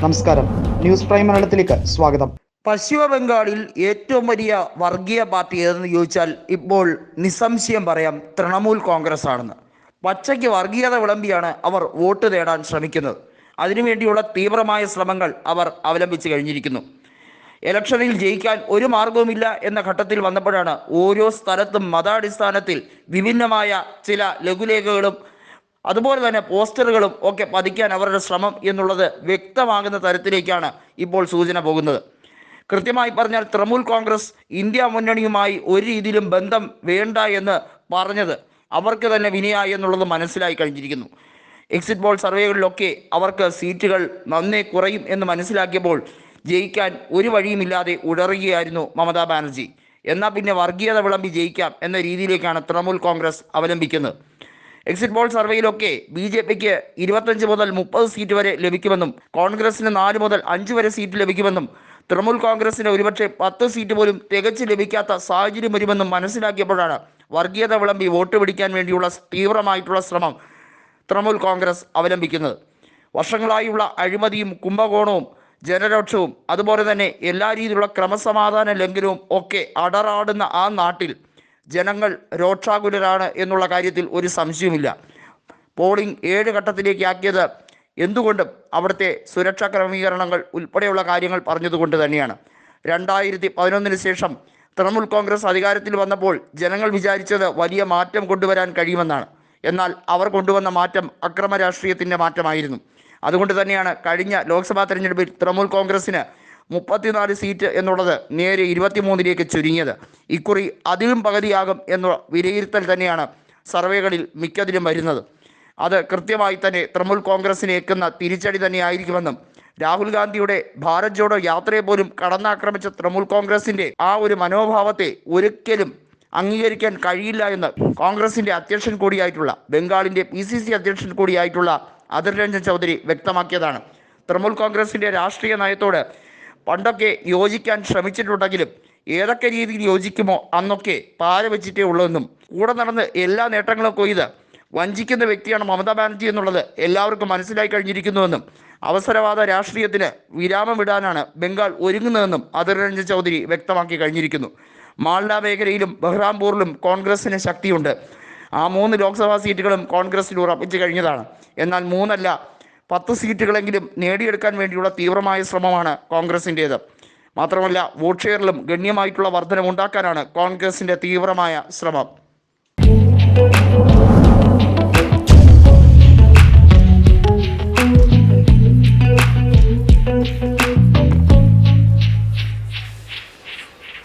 നമസ്കാരം. News prime മലയാളത്തിലേക്ക് സ്വാഗതം. പശ്ചിമ ബംഗാളിൽ ഏറ്റവും വലിയ വർഗീയ പാർട്ടി ഏതെന്ന് ചോദിച്ചാൽ ഇപ്പോൾ നിസ്സംശയം പറയാം തൃണമൂൽ കോൺഗ്രസ് ആണെന്ന് പച്ചയ്ക്ക് വർഗീയത വിളമ്പിയാണ് അവർ വോട്ട് നേടാൻ ശ്രമിക്കുന്നത്. അതിനുവേണ്ടിയുള്ള തീവ്രമായ ശ്രമങ്ങൾ അവർ അവലംബിച്ച് കഴിഞ്ഞിരിക്കുന്നു. ഇലക്ഷനിൽ ജയിക്കാൻ ഒരു മാർഗവുമില്ല എന്ന ഘട്ടത്തിൽ വന്നപ്പോഴാണ് ഓരോ സ്ഥലത്തും മതാടിസ്ഥാനത്തിൽ വിഭിന്നമായ ചില ലഘുലേഖകളും അതുപോലെ തന്നെ പോസ്റ്ററുകളും ഒക്കെ പതിക്കാൻ അവരുടെ ശ്രമം എന്നുള്ളത് വ്യക്തമാകുന്ന തരത്തിലേക്കാണ് ഇപ്പോൾ സൂചന പോകുന്നത്. കൃത്യമായി പറഞ്ഞാൽ തൃണമൂൽ കോൺഗ്രസ് ഇന്ത്യ മുന്നണിയുമായി ഒരു രീതിയിലും ബന്ധം വേണ്ട എന്ന് പറഞ്ഞത് അവർക്ക് തന്നെ വിനയായി എന്നുള്ളത് മനസ്സിലായി കഴിഞ്ഞിരിക്കുന്നു. എക്സിറ്റ് പോൾ സർവേകളിലൊക്കെ അവർക്ക് സീറ്റുകൾ നന്നേ കുറയും എന്ന് മനസ്സിലാക്കിയപ്പോൾ ജയിക്കാൻ ഒരു വഴിയുമില്ലാതെ ഉടറുകയായിരുന്നു മമതാ ബാനർജി. എന്നാൽ പിന്നെ വർഗീയത വിളമ്പി ജയിക്കാം എന്ന രീതിയിലേക്കാണ് തൃണമൂൽ കോൺഗ്രസ് അവലംബിക്കുന്നത്. എക്സിറ്റ് പോൾ സർവേയിലൊക്കെ ബി ജെ പിക്ക് ഇരുപത്തഞ്ച് മുതൽ മുപ്പത് സീറ്റ് വരെ ലഭിക്കുമെന്നും കോൺഗ്രസിന് നാല് മുതൽ അഞ്ച് വരെ സീറ്റ് ലഭിക്കുമെന്നും തൃണമൂൽ കോൺഗ്രസിന് ഒരുപക്ഷെ പത്ത് സീറ്റ് പോലും തികച്ചു ലഭിക്കാത്ത സാഹചര്യം വരുമെന്നും മനസ്സിലാക്കിയപ്പോഴാണ് വർഗീയത വിളമ്പി വോട്ട് പിടിക്കാൻ വേണ്ടിയുള്ള തീവ്രമായിട്ടുള്ള ശ്രമം തൃണമൂൽ കോൺഗ്രസ് അവലംബിക്കുന്നത്. വർഷങ്ങളായുള്ള അഴിമതിയും കുംഭകോണവും ജനരോക്ഷവും അതുപോലെ തന്നെ എല്ലാ രീതിയിലുള്ള ക്രമസമാധാന ലംഘനവും ഒക്കെ അടറാടുന്ന ആ നാട്ടിൽ ജനങ്ങൾ രോക്ഷാകുലരാണ് എന്നുള്ള കാര്യത്തിൽ ഒരു സംശയവുമില്ല. പോളിംഗ് ഏഴ് ഘട്ടത്തിലേക്ക് ആക്കിയത് എന്തുകൊണ്ടും അവിടുത്തെ സുരക്ഷാ ക്രമീകരണങ്ങൾ ഉൾപ്പെടെയുള്ള കാര്യങ്ങൾ പറഞ്ഞതുകൊണ്ട് തന്നെയാണ്. രണ്ടായിരത്തി പതിനൊന്നിന് ശേഷം തൃണമൂൽ കോൺഗ്രസ് അധികാരത്തിൽ വന്നപ്പോൾ ജനങ്ങൾ വിചാരിച്ചത് വലിയ മാറ്റം കൊണ്ടുവരാൻ കഴിയുമെന്നാണ്. എന്നാൽ അവർ കൊണ്ടുവന്ന മാറ്റം അക്രമ രാഷ്ട്രീയത്തിന്റെ മാറ്റമായിരുന്നു. അതുകൊണ്ട് തന്നെയാണ് കഴിഞ്ഞ ലോക്സഭാ തെരഞ്ഞെടുപ്പിൽ തൃണമൂൽ കോൺഗ്രസിന് മുപ്പത്തിനാല് സീറ്റ് എന്നുള്ളത് നേരെ ഇരുപത്തിമൂന്നിലേക്ക് ചുരുങ്ങിയത്. ഇക്കുറി അതിലും പകുതിയാകും എന്ന വിലയിരുത്തൽ തന്നെയാണ് സർവേകളിൽ മിക്കതിലും വരുന്നത്. അത് കൃത്യമായി തന്നെ തൃണമൂൽ കോൺഗ്രസിനെ ഏക്കുന്ന തിരിച്ചടി തന്നെയായിരിക്കുമെന്നും രാഹുൽ ഗാന്ധിയുടെ ഭാരത് ജോഡോ യാത്രയെ പോലും കടന്നാക്രമിച്ച തൃണമൂൽ കോൺഗ്രസിന്റെ ആ ഒരു മനോഭാവത്തെ ഒരിക്കലും അംഗീകരിക്കാൻ കഴിയില്ല എന്ന് കോൺഗ്രസിന്റെ അധ്യക്ഷൻ കൂടിയായിട്ടുള്ള ബംഗാളിന്റെ പി സി സി അധ്യക്ഷൻ കൂടിയായിട്ടുള്ള അതിർ രഞ്ജൻ ചൗധരി വ്യക്തമാക്കിയതാണ്. തൃണമൂൽ കോൺഗ്രസിന്റെ രാഷ്ട്രീയ നയത്തോട് പണ്ടൊക്കെ യോജിക്കാൻ ശ്രമിച്ചിട്ടുണ്ടെങ്കിലും ഏതൊക്കെ രീതിയിൽ യോജിക്കുമോ അന്നൊക്കെ പാര വെച്ചിട്ടേ ഉള്ളതെന്നും കൂടെ നടന്ന് എല്ലാ നേട്ടങ്ങളും കൊയ്ത് വഞ്ചിക്കുന്ന വ്യക്തിയാണ് മമതാ ബാനർജി എന്നുള്ളത് എല്ലാവർക്കും മനസ്സിലായി കഴിഞ്ഞിരിക്കുന്നുവെന്നും അവസരവാദ രാഷ്ട്രീയത്തിന് വിരാമമിടാനാണ് ബംഗാൾ ഒരുങ്ങുന്നതെന്നും അതിർ രഞ്ജൻ ചൗധരി വ്യക്തമാക്കി കഴിഞ്ഞിരിക്കുന്നു. മാൾഡ മേഖലയിലും ബഹ്റാംപൂറിലും കോൺഗ്രസിന് ശക്തിയുണ്ട്. ആ മൂന്ന് ലോക്സഭാ സീറ്റുകളും കോൺഗ്രസിൽ ഉറപ്പിച്ചു കഴിഞ്ഞതാണ്. എന്നാൽ മൂന്നല്ല പത്ത് സീറ്റുകളെങ്കിലും നേടിയെടുക്കാൻ വേണ്ടിയുള്ള തീവ്രമായ ശ്രമമാണ് കോൺഗ്രസിന്റേത്. മാത്രമല്ല വോട്ട് ഷെയറിലും ഗണ്യമായിട്ടുള്ള വർധനമുണ്ടാക്കാനാണ് കോൺഗ്രസിന്റെ തീവ്രമായ ശ്രമം.